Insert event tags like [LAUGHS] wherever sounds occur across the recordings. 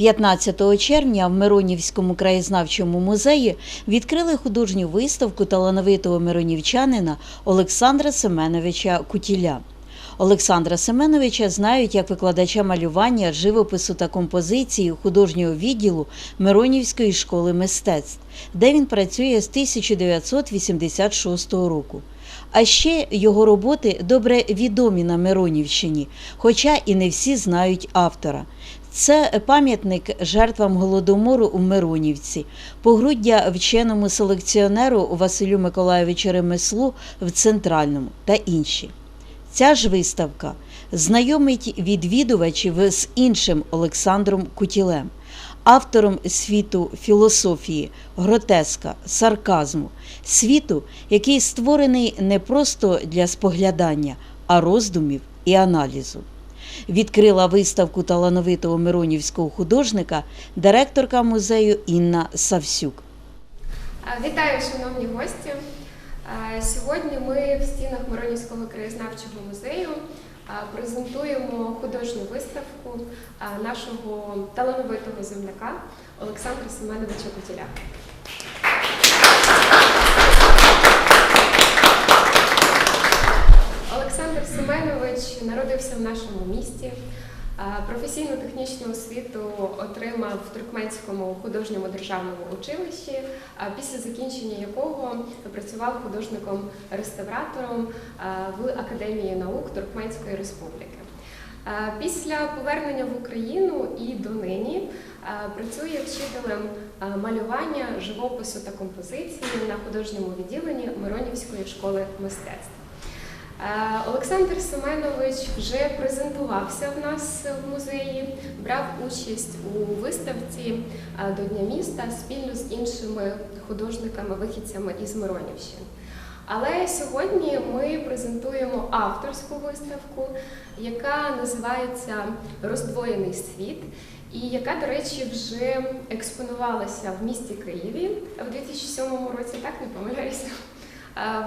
15 червня в Миронівському краєзнавчому музеї відкрили художню виставку талановитого миронівчанина Олександра Семеновича Кутіля. Олександра Семеновича знають як викладача малювання, живопису та композиції художнього відділу Миронівської школи мистецтв, де він працює з 1986 року. А ще його роботи добре відомі на Миронівщині, хоча і не всі знають автора. Це пам'ятник жертвам голодомору у Миронівці, погруддя вченому селекціонеру Василю Миколайовичу Ремеслу в Центральному та інші. Ця ж виставка знайомить відвідувачів з іншим Олександром Кутілем, автором світу філософії, гротеска, сарказму, світу, який створений не просто для споглядання, а роздумів і аналізу. Відкрила виставку талановитого миронівського художника директорка музею Інна Савсюк. Вітаю, шановні гості. Сьогодні ми в стінах Миронівського краєзнавчого музею презентуємо художню виставку нашого талановитого земляка Олександра Семеновича Кутіля. Олександр Семенович народився в нашому місті. А, Професійно-технічну освіту отримав в Туркменському художньому державному училищі, після закінчення якого працював художником-реставратором в Академії наук Туркменської Республіки. Після повернення в Україну і донині працює вчителем малювання, живопису та композиції на художньому відділенні Миронівської школи мистецтв. Е, Олександр Семенович вже презентувався в нас в музеї, брав участь у виставці е, до Дня міста спільно з іншими художниками-вихідцями із Миронівщини. Але сьогодні ми презентуємо авторську виставку, яка називається Роздвоєний світ, і яка, до речі, вже експонувалася в місті Києві в 2007 році, так не помиляюся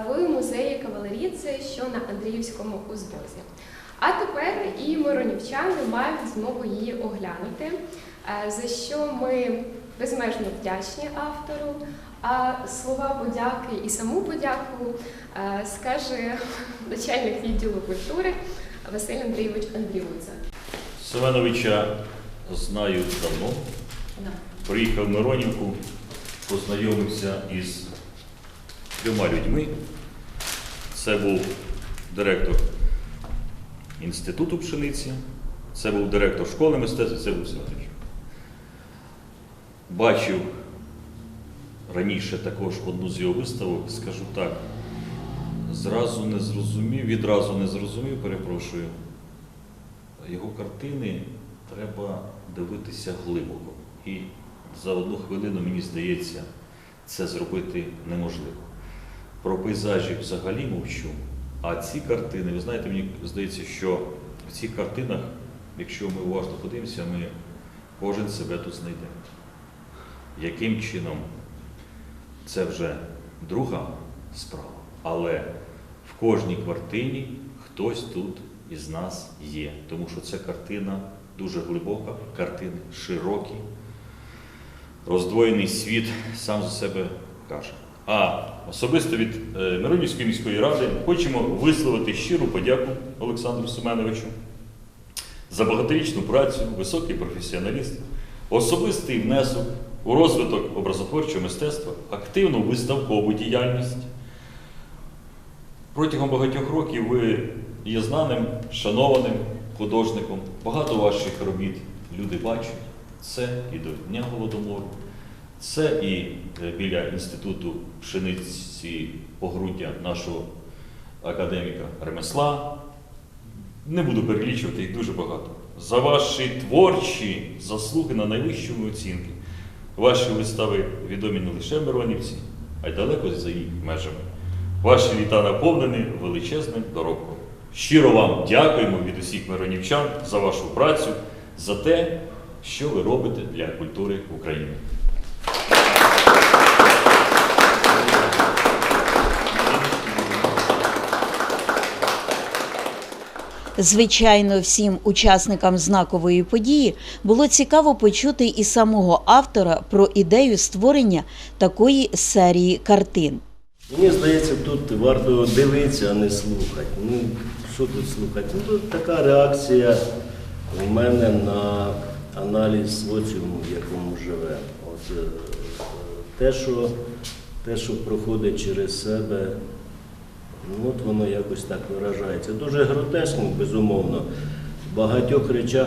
в музеї кавалеріці, що на Андріївському узвозі. А тепер і миронівчани мають змогу її оглянути, е, за що ми безмежно вдячні автору. А слова подяки і саму подяку е, скаже [LAUGHS] начальник відділу культури Василь Андрійович Андріудза. Семеновича знаю давно. Приїхав в Миронівку, познайомився із трьома людьми. Це був директор інституту пшениці, це був директор школи мистецтва, це був Семенович. Бачив раніше також одну з його виставок, скажу так, зразу не зрозумів, відразу не зрозумів, перепрошую. Його картини треба дивитися глибоко. І за одну хвилину, мені здається, це зробити неможливо. Про пейзажі взагалі мовчу. А ці картини, ви знаєте, мені здається, що в цих картинах, якщо ми уважно подивимося, ми кожен себе тут знайде. Яким чином це вже друга справа, але в кожній квартині хтось тут із нас є. Тому що ця картина дуже глибока, картини широкі, роздвоєний світ сам за себе каже. А особисто від е, Миронівської міської ради хочемо висловити щиру подяку Олександру Семеновичу за багаторічну працю, високий професіоналіст, особистий внесок у розвиток образотворчого мистецтва, активну виставкову діяльність. Протягом багатьох років ви є знаним, шанованим художником. Багато ваших робіт люди бачать. Це і до Дня Голодомору, це і е, біля інституту пшениці погруддя нашого академіка ремесла. Не буду перелічувати їх дуже багато. За ваші творчі заслуги на найвищому оцінки. Ваші вистави відомі не лише Миронівці, а й далеко за їх межами. Ваші літа наповнені величезним доробком. Щиро вам дякуємо від усіх миронівчан за вашу працю, за те, що ви робите для культури України. Звичайно, всім учасникам знакової події було цікаво почути і самого автора про ідею створення такої серії картин. Мені здається, тут варто дивитися, а не слухати. Ну, що тут слухати? Ну, тут така реакція у мене на аналіз соціуму, в якому живе. От, е, те, що, те, що проходить через себе, от воно якось так виражається. Дуже гротескно, безумовно. В багатьох речах,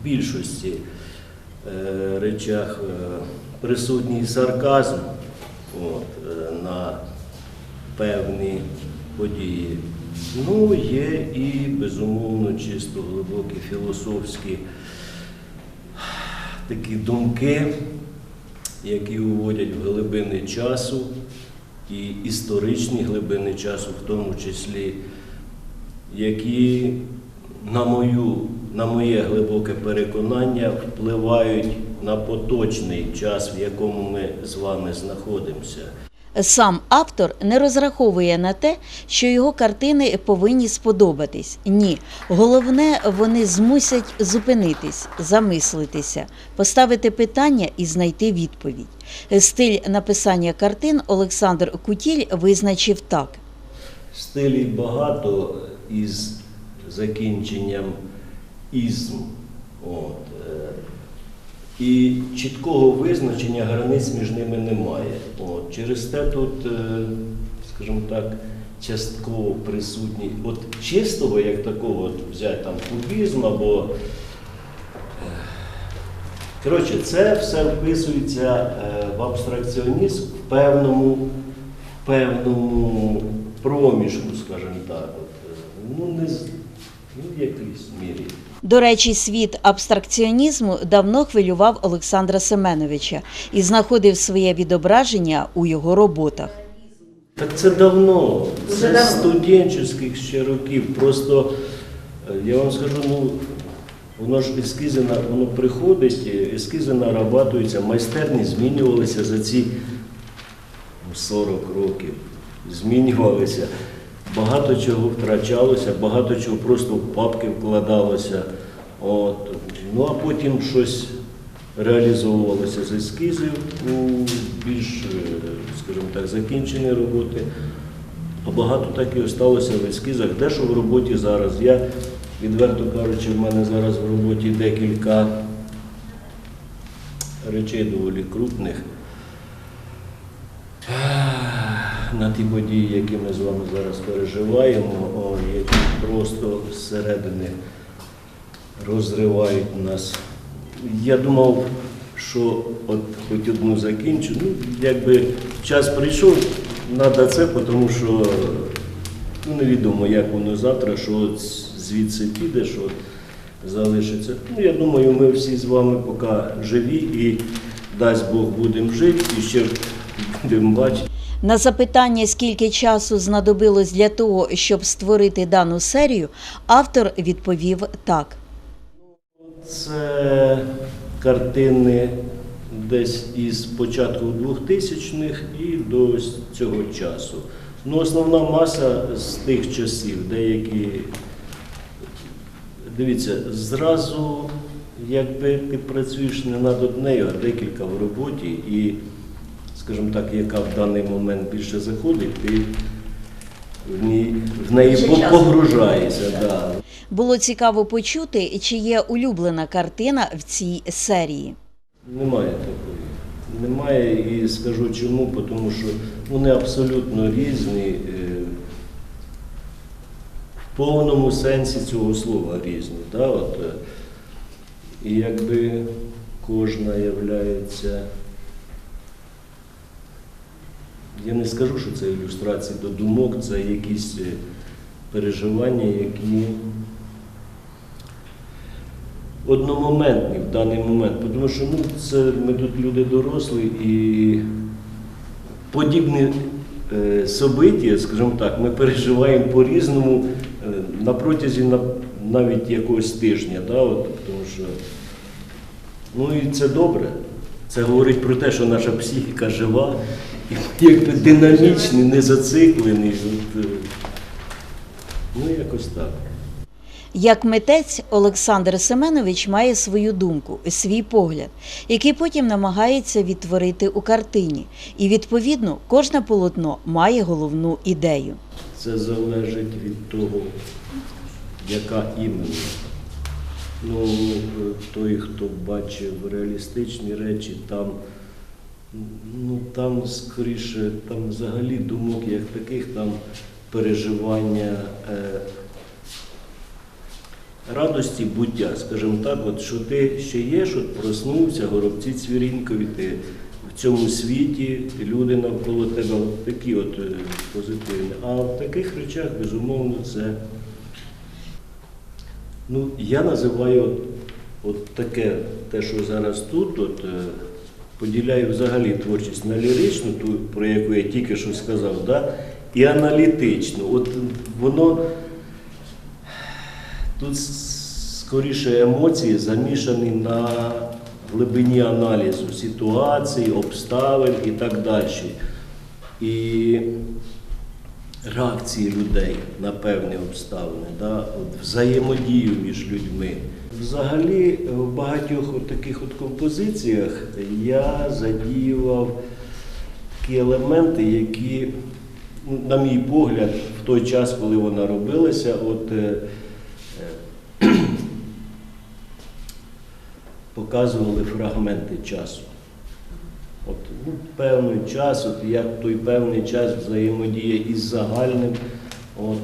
в більшості е, речах е, присутній сарказм от, е, на певні події. Ну, є і, безумовно, чисто глибокі філософські такі думки, які уводять в глибини часу і історичні глибини часу, в тому числі, які, на, мою, на моє глибоке переконання, впливають на поточний час, в якому ми з вами знаходимося. Сам автор не розраховує на те, що його картини повинні сподобатись. Ні, головне, вони змусять зупинитись, замислитися, поставити питання і знайти відповідь. Стиль написання картин Олександр Кутіль визначив так. Стилів багато із закінченням ізм. От. І чіткого визначення границь між ними немає. От. Через те тут, е, скажімо так, частково присутній. От чистого, як такого, от взяти там кубізм або. е, Коротше, це все вписується е, в абстракціонізм в певному, в певному проміжку, скажімо так. От, ну, не ну, в якійсь мірі. До речі, світ абстракціонізму давно хвилював Олександра Семеновича і знаходив своє відображення у його роботах. Так це давно, це з студентських ще років. Просто е, я вам скажу, ну воно ж ескізи на воно приходить, ескізи нарабатуються, майстерні змінювалися за ці ну, 40 років. Змінювалися. Багато чого втрачалося, багато чого просто в папки вкладалося. От. Ну а потім щось реалізовувалося з ескізів у більш, е, скажімо так, закінчені роботи. А багато так і осталося в ескізах. Де що в роботі зараз? Я, відверто кажучи, в мене зараз в роботі декілька речей доволі крупних. На ті події, які ми з вами зараз переживаємо, які просто зсередини розривають нас. Я думав, що от хоч одну закінчу. Ну, якби час прийшов, треба це, тому що ну, невідомо, як воно завтра, що звідси піде, що залишиться. Ну, я думаю, ми всі з вами поки живі і дасть Бог будемо жити і ще будемо бачити. На запитання, скільки часу знадобилось для того, щоб створити дану серію, автор відповів так. Це картини десь із початку 2000-х і до цього часу. Ну, основна маса з тих часів, деякі. Дивіться, зразу, якби ти працюєш не над однею, а декілька в роботі, і, скажімо так, яка в даний момент більше заходить, ти в, ній, в неї по- погружаєшся. Да. Було цікаво почути, чи є улюблена картина в цій серії. Немає такої. Немає і скажу чому, тому що вони абсолютно різні. е, В повному сенсі цього слова різні. Да? От, е, і якби кожна являється. Я не скажу, що це ілюстрації до думок, це якісь е, переживання, які одномоментні в даний момент, тому що ну, це ми тут люди дорослі і подібні е, собиття, скажімо так, ми переживаємо по-різному е, на протязі на, навіть якогось тижня. Да, от, тому що, ну і це добре. Це говорить про те, що наша психіка жива, якби динамічний, не зациклений. Е, ну, якось так. Як митець Олександр Семенович має свою думку, свій погляд, який потім намагається відтворити у картині. І відповідно кожне полотно має головну ідею. Це залежить від того, яка іменно. Ну, е, той, хто бачив реалістичні речі, там, ну, там скоріше, там взагалі думок як таких, там переживання е, радості буття, скажімо так, от, що ти ще є, що проснувся, горобці цвірінькові, ти в цьому світі, люди навколо тебе от такі от е, позитивні. А в таких речах, безумовно, це. Ну, я називаю от, от таке, те, що зараз тут, от, е, поділяю взагалі творчість на ліричну, ту, про яку я тільки що сказав, да, і аналітичну. От воно тут скоріше емоції замішані на глибині аналізу ситуації, обставин і так далі. І реакції людей на певні обставини, да? от взаємодію між людьми. Взагалі, в багатьох от таких от композиціях я задіював такі елементи, які, на мій погляд, в той час, коли вона робилася, от, е, е, [CLEARS THROAT] показували фрагменти часу. От, ну, певний час, от як той певний час взаємодіє із загальним. От.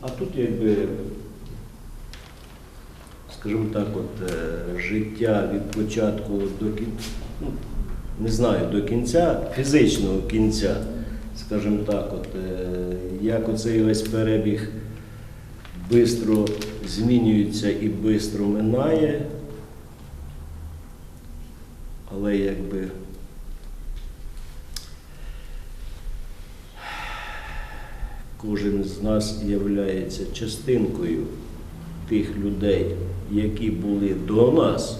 А, тут якби, скажімо так, от, е, життя від початку до кінця, ну, не знаю, до кінця, фізичного кінця, скажімо так, от, е, як оцей весь перебіг швидко змінюється і швидко минає. Але якби кожен з нас є частинкою тих людей, які були до нас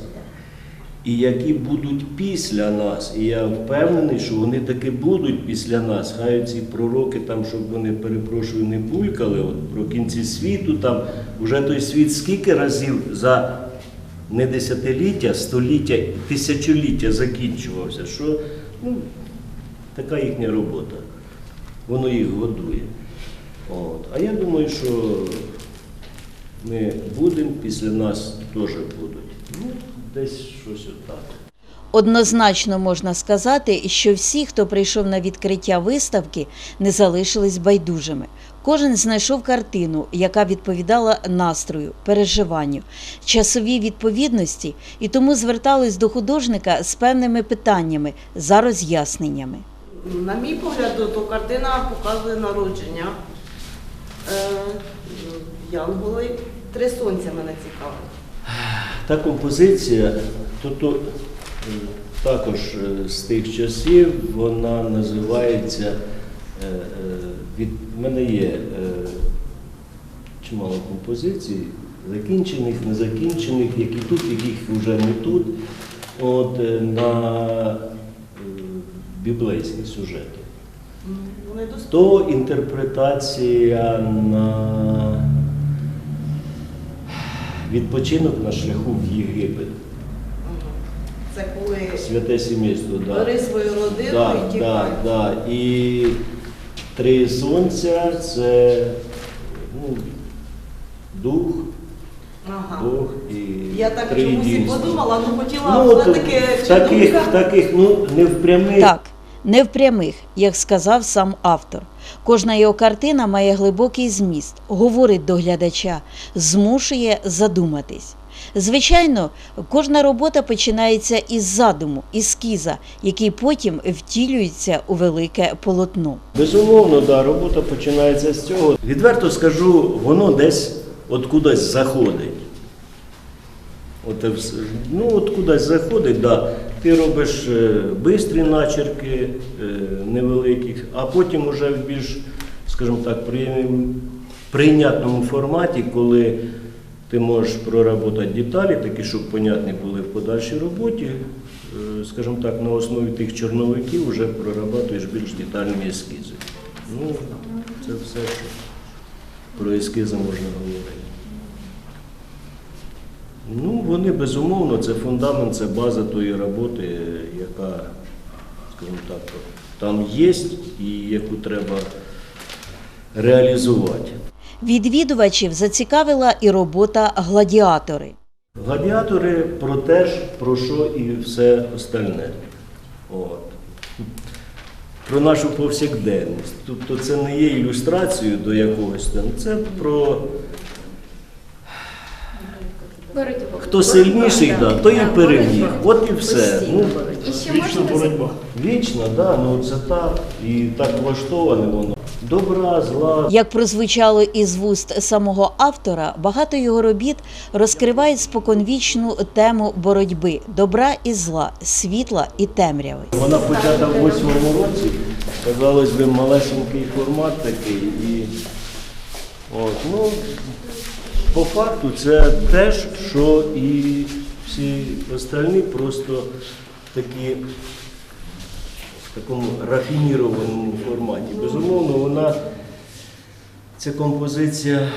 і які будуть після нас. І я впевнений, що вони таки будуть після нас. Хай ці пророки там, щоб вони, перепрошую, не булькали от, про кінці світу, там вже той світ скільки разів за не десятиліття, століття, тисячоліття закінчувався, що ну, така їхня робота. Воно їх годує. От. А я думаю, що ми будемо, після нас теж будуть. Ну, десь щось отак. Однозначно можна сказати, що всі, хто прийшов на відкриття виставки, не залишились байдужими. Кожен знайшов картину, яка відповідала настрою, переживанню, часовій відповідності, і тому звертались до художника з певними питаннями за роз'ясненнями. На мій погляд, то картина показує народження. Е, Янголи. Три сонця мене цікавить. Та композиція, то, то, е, також е, з тих часів вона називається. е, е, Від в мене є чимало композицій, закінчених, незакінчених, які тут, яких вже не тут. От на біблейські сюжети. То інтерпретація на відпочинок на шляху в Єгипет. Це коли Святе сімейство, да. бери свою родину Да, і да, тікай. да. І три сонця це ну, дух, Ага. Бог і Я так три чомусь і подумала, ну хотіла Ну, от, все-таки в таких, в таких, ну, не в прямих. Так, не в прямих, як сказав сам автор. Кожна його картина має глибокий зміст, говорить до глядача, змушує задуматись. Звичайно, кожна робота починається із задуму, ескіза, який потім втілюється у велике полотно. Безумовно, да, робота починається з цього. Відверто скажу, воно десь от кудись заходить. От, е, ну, от кудись заходить, да. ти робиш е, бистрі начерки е, невеликих, а потім уже в більш, скажімо так, прийнятному форматі, коли ти можеш проработати деталі, такі, щоб понятні були в подальшій роботі, е, скажімо так, на основі тих чорновиків вже прорабатуєш більш детальні ескізи. Ну, це все. що. про ескізи можна говорити. Ну, вони безумовно, це фундамент, це база тої роботи, яка, скажімо так, там є і яку треба реалізувати. Відвідувачів зацікавила і робота гладіатори. Гладіатори про те ж, про що і все остальне. От. Про нашу повсякденність. Тобто це не є ілюстрацією до якогось там, це про Боротьбу. хто сильніший, да, то і переміг. От і все. Ну, І ще можна боротьба. вічно, да, ну це так. І так влаштоване воно. Добра, зла. Як прозвучало із вуст самого автора, багато його робіт розкривають споконвічну тему боротьби добра і зла, світла і темряви. Вона почата в восьмому році, казалось би, малесенький формат такий. І, от, ну, по факту це те що і всі остальні, просто такі такому рафінірованому форматі. Безумовно, вона, ця композиція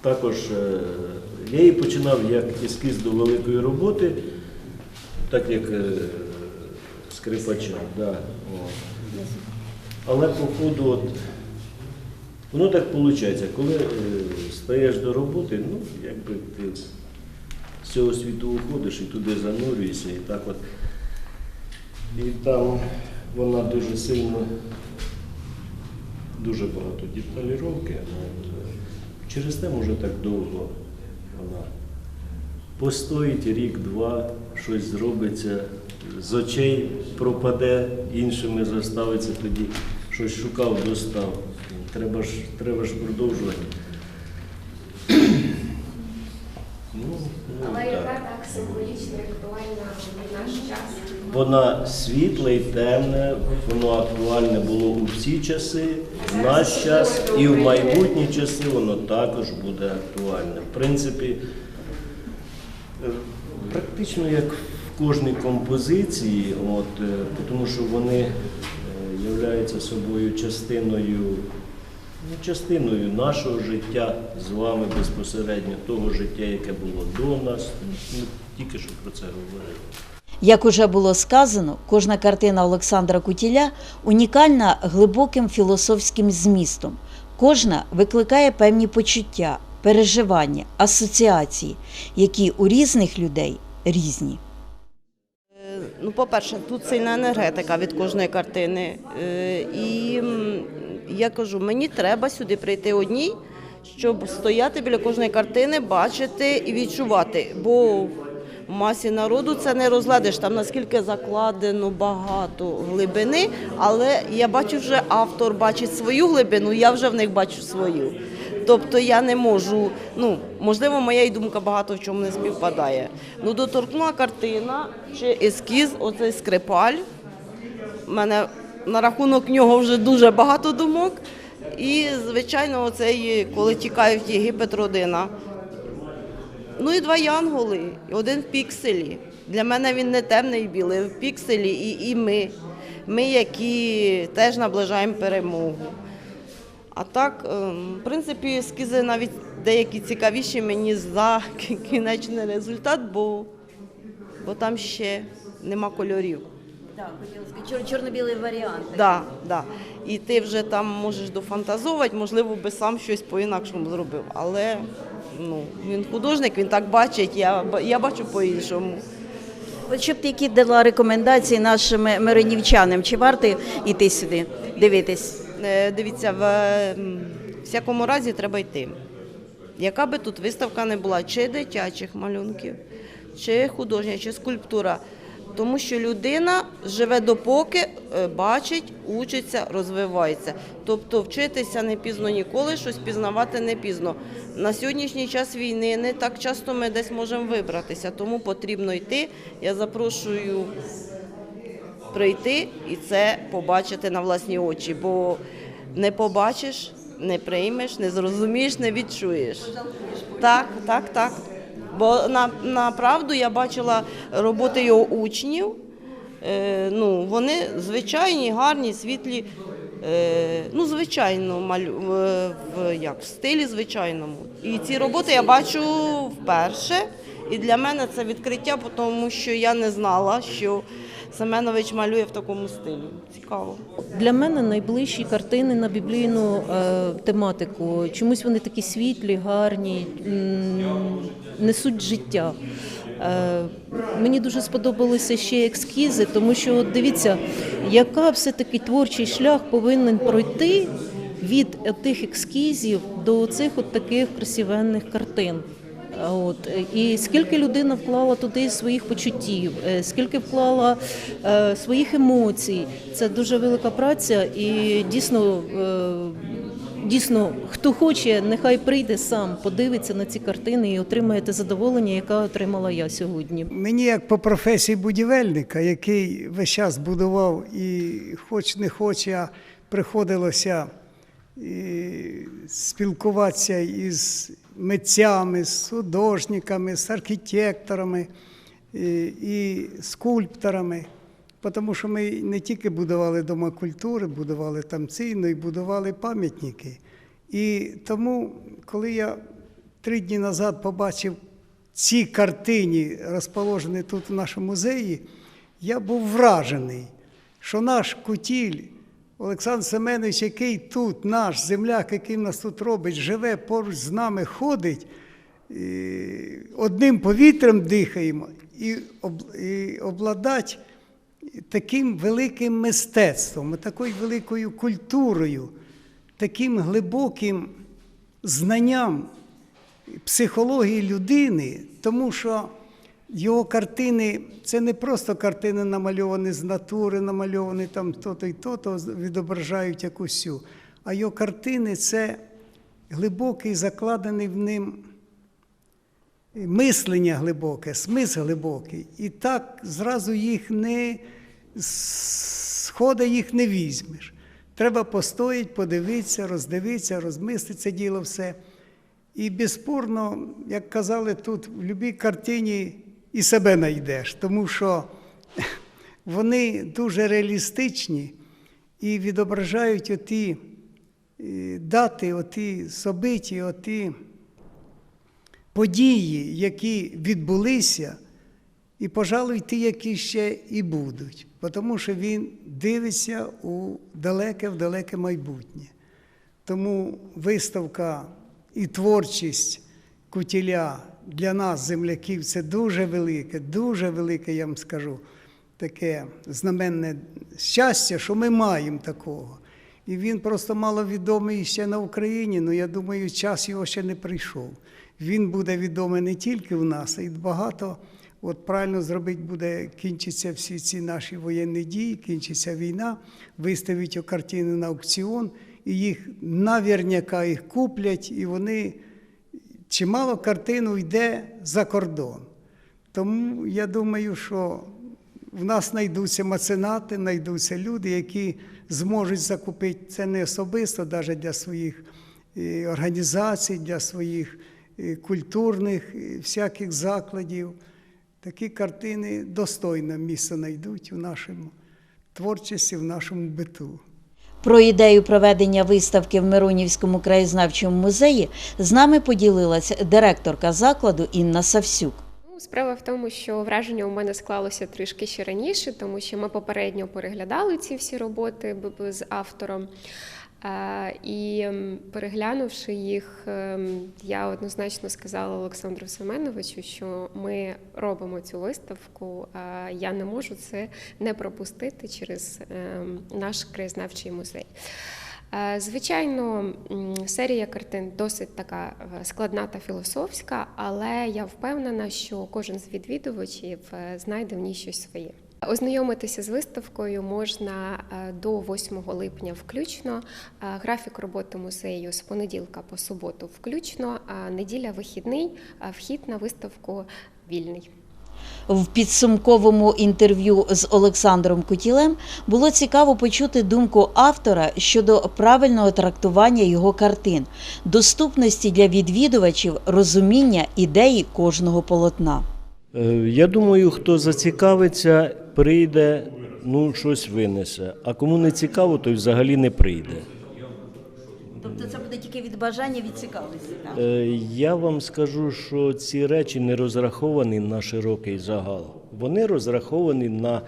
також, е, я її починав як ескіз до великої роботи, так як е, скрипача. Да. Але по ходу, от, воно так виходить, коли е, стаєш до роботи, ну, якби ти з цього світу уходиш і туди занурюєшся, і так от. І там вона дуже сильно, дуже багато деталіровки. Через те може так довго вона постоїть рік-два, щось зробиться, з очей пропаде, іншими заставиться тоді, щось шукав, достав. Треба ж, треба ж продовжувати. Ну, ну, Але яка так символічно і актуальна в наш час. Вона світле і темне, воно актуальне було у всі часи, в наш час і в майбутні часи воно також буде актуальне. В принципі, е, практично як в кожній композиції, от, е, тому що вони е, являються собою частиною, ну, частиною нашого життя з вами безпосередньо, того життя, яке було до нас. Ми тільки що про це говорили. Як уже було сказано, кожна картина Олександра Кутіля унікальна глибоким філософським змістом. Кожна викликає певні почуття, переживання, асоціації, які у різних людей різні. Ну, по-перше, тут сильна енергетика від кожної картини. Е, І я кажу, мені треба сюди прийти одній, щоб стояти біля кожної картини, бачити і відчувати. Бо масі народу це не розглядиш, там наскільки закладено багато глибини, але я бачу вже автор бачить свою глибину, я вже в них бачу свою. Тобто я не можу, ну можливо, моя й думка багато в чому не співпадає. Ну, доторкнула картина чи ескіз, оцей скрипаль. У мене на рахунок нього вже дуже багато думок. І, звичайно, оцей, коли тікає в Єгипет родина. Ну і два янголи, один в пікселі. Для мене він не темний і білий, в пікселі і, і ми. Ми, які теж наближаємо перемогу. А так, ем, в принципі, ескізи навіть деякі цікавіші мені за [LAUGHS] кінечний результат, бо, бо там ще нема кольорів. Так, хотіла чорно-білий варіант. Да, да. І ти вже там можеш дофантазувати, можливо, би сам щось по-інакшому зробив. Але ну, він художник, він так бачить, я, я бачу по-іншому. От щоб ти які дала рекомендації нашим миронівчанам, чи варто йти сюди, дивитись? Е, Дивіться, в всякому разі треба йти. Яка би тут виставка не була, чи дитячих малюнків, чи художня, чи скульптура. Тому що людина живе допоки е, бачить, учиться, розвивається. Тобто вчитися не пізно ніколи, щось пізнавати не пізно. На сьогоднішній час війни не так часто ми десь можемо вибратися, тому потрібно йти. Я запрошую прийти і це побачити на власні очі, бо не побачиш, не приймеш, не зрозумієш, не відчуєш. Так, так, так. Бо на, на правду я бачила роботи його учнів. Е, ну, вони звичайні, гарні, світлі. е, ну, звичайно, малю, в, в, як, в стилі звичайному. І ці роботи я бачу вперше. І для мене це відкриття, тому що я не знала, що Семенович малює в такому стилі. Цікаво. Для мене найближчі картини на біблійну е, тематику. Чомусь вони такі світлі, гарні, несуть життя. Е, мені дуже сподобалися ще ескізи, тому що дивіться, яка все-таки творчий шлях повинен пройти від тих ескізів до цих от таких красивенних картин. От. І скільки людина вклала туди своїх почуттів, е, скільки вклала е, своїх емоцій, це дуже велика праця, і дійсно, е, дійсно, хто хоче, нехай прийде сам, подивиться на ці картини і отримає те задоволення, яке отримала я сьогодні. Мені як по професії будівельника, який весь час будував і хоч не хоч, а приходилося спілкуватися із митцями, з художниками, з архітекторами і, і скульпторами. Тому що ми не тільки будували дома культури, будували там ці, але й будували пам'ятники. І тому, коли я три дні назад побачив ці картині, розположені тут в нашому музеї, я був вражений, що наш кутіль Олександр Семенович, який тут, наш земляк, який нас тут робить, живе поруч з нами, ходить, і одним повітрям дихаємо і, і обладать таким великим мистецтвом, такою великою культурою, таким глибоким знанням психології людини, тому що його картини це не просто картини намальовані з натури, намальовані там то-то і то-то, відображають якусь, а його картини це глибокий, закладений в ним мислення глибоке, смисл глибокий. І так зразу їх не схода їх не візьмеш. Треба постоять, подивитися, роздивитися, розмислити це діло все. І безспорно, як казали тут, в будь-якій картині і себе знайдеш, тому що вони дуже реалістичні і відображають оті е, дати, оті собиті, оті події, які відбулися, і, пожалуй, ті, які ще і будуть, тому що він дивиться у далеке, в далеке майбутнє. Тому виставка і творчість кутіля для нас, земляків, це дуже велике, дуже велике, я вам скажу, таке знаменне щастя, що ми маємо такого. І він просто маловідомий ще на Україні, але я думаю, час його ще не прийшов. Він буде відомий не тільки в нас, а й багато. От правильно зробити буде, кінчаться всі ці наші воєнні дії, кінчиться війна, виставить картини на аукціон, і їх навірняка їх куплять, і вони чимало картин йде за кордон. Тому я думаю, що в нас знайдуться меценати, знайдуться люди, які зможуть закупити це не особисто, навіть для своїх е, організацій, для своїх е, культурних е, всяких закладів. Такі картини достойне місце знайдуть у нашому творчості, в нашому биту. Про ідею проведення виставки в Миронівському краєзнавчому музеї з нами поділилася директорка закладу Інна Савсюк. Ну, Справа в тому, що враження у мене склалося трішки ще раніше, тому що ми попередньо переглядали ці всі роботи з автором. І переглянувши їх, ем, я однозначно сказала Олександру Семеновичу, що ми робимо цю виставку. Я не можу це не пропустити через ем, наш краєзнавчий музей. Звичайно, серія картин досить така е, складна та філософська, але я впевнена, що кожен з відвідувачів е, знайде в ній щось своє. Ознайомитися з виставкою можна е, до 8 липня включно. Е, Графік роботи музею з понеділка по суботу включно, неділя вихідний, вхід на виставку вільний. В підсумковому інтерв'ю з Олександром Кутілем було цікаво почути думку автора щодо правильного трактування його картин, доступності для відвідувачів, розуміння ідеї кожного полотна. Е, Я думаю, хто зацікавиться, прийде ну щось винесе. А кому не цікаво, той взагалі не прийде. Тобто це буде тільки від бажання, від цікавості. Так? Е, Я вам скажу, що ці речі не розраховані на широкий загал. Вони розраховані на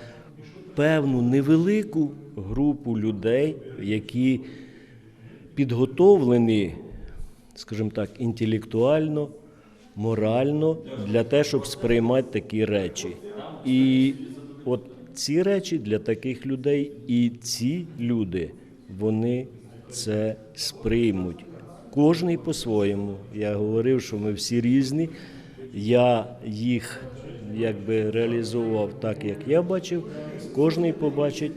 певну невелику групу людей, які підготовлені, скажімо так, інтелектуально, морально для того, щоб сприймати такі речі. І от ці речі для таких людей, і ці люди, вони це сприймуть. Кожний по-своєму. Я говорив, що ми всі різні. Я їх якби реалізував так, як я бачив. Кожний побачить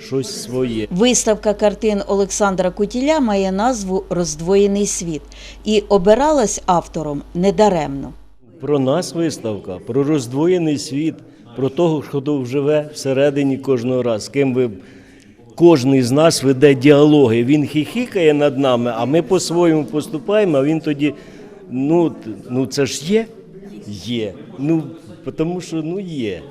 щось своє. Виставка картин Олександра Кутіля має назву Роздвоєний світ і обиралась автором недаремно. Про нас виставка, про роздвоєний світ, про того, хто живе всередині кожного разу, з ким ви. Кожний з нас веде діалоги. Він хіхікає над нами, а ми по-своєму поступаємо, а він тоді, ну, ну це ж є? Є. Ну, тому що ну є.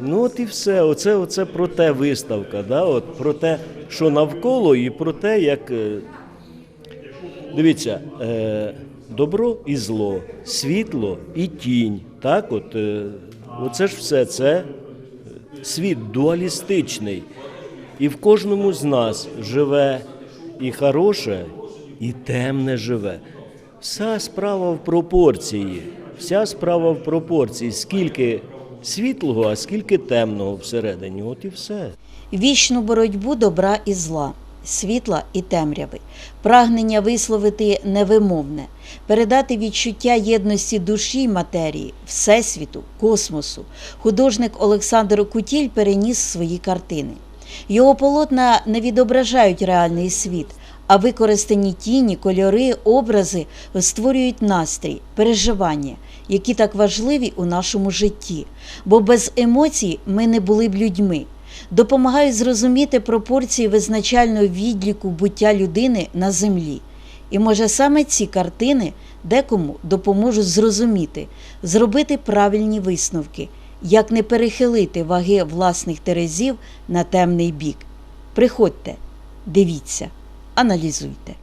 Ну от і все. Оце, оце про те виставка, да? от, про те, що навколо, і про те, як. е, Дивіться, е, добро і зло, світло і тінь. Так, от, е, оце ж все це е, світ дуалістичний. І в кожному з нас живе і хороше, і темне живе. Вся справа в пропорції. Вся справа в пропорції. Скільки світлого, а скільки темного всередині. От і все. Вічну боротьбу добра і зла, світла і темряви, прагнення висловити невимовне, передати відчуття єдності душі й матерії, всесвіту, космосу. Художник Олександр Кутіль переніс свої картини. Його полотна не відображають реальний світ, а використані тіні, кольори, образи створюють настрій, переживання, які так важливі у нашому житті. Бо без емоцій ми не були б людьми. Допомагають зрозуміти пропорції визначального відліку буття людини на землі. І може саме ці картини декому допоможуть зрозуміти, зробити правильні висновки, як не перехилити ваги власних терезів на темний бік. Приходьте, дивіться, аналізуйте.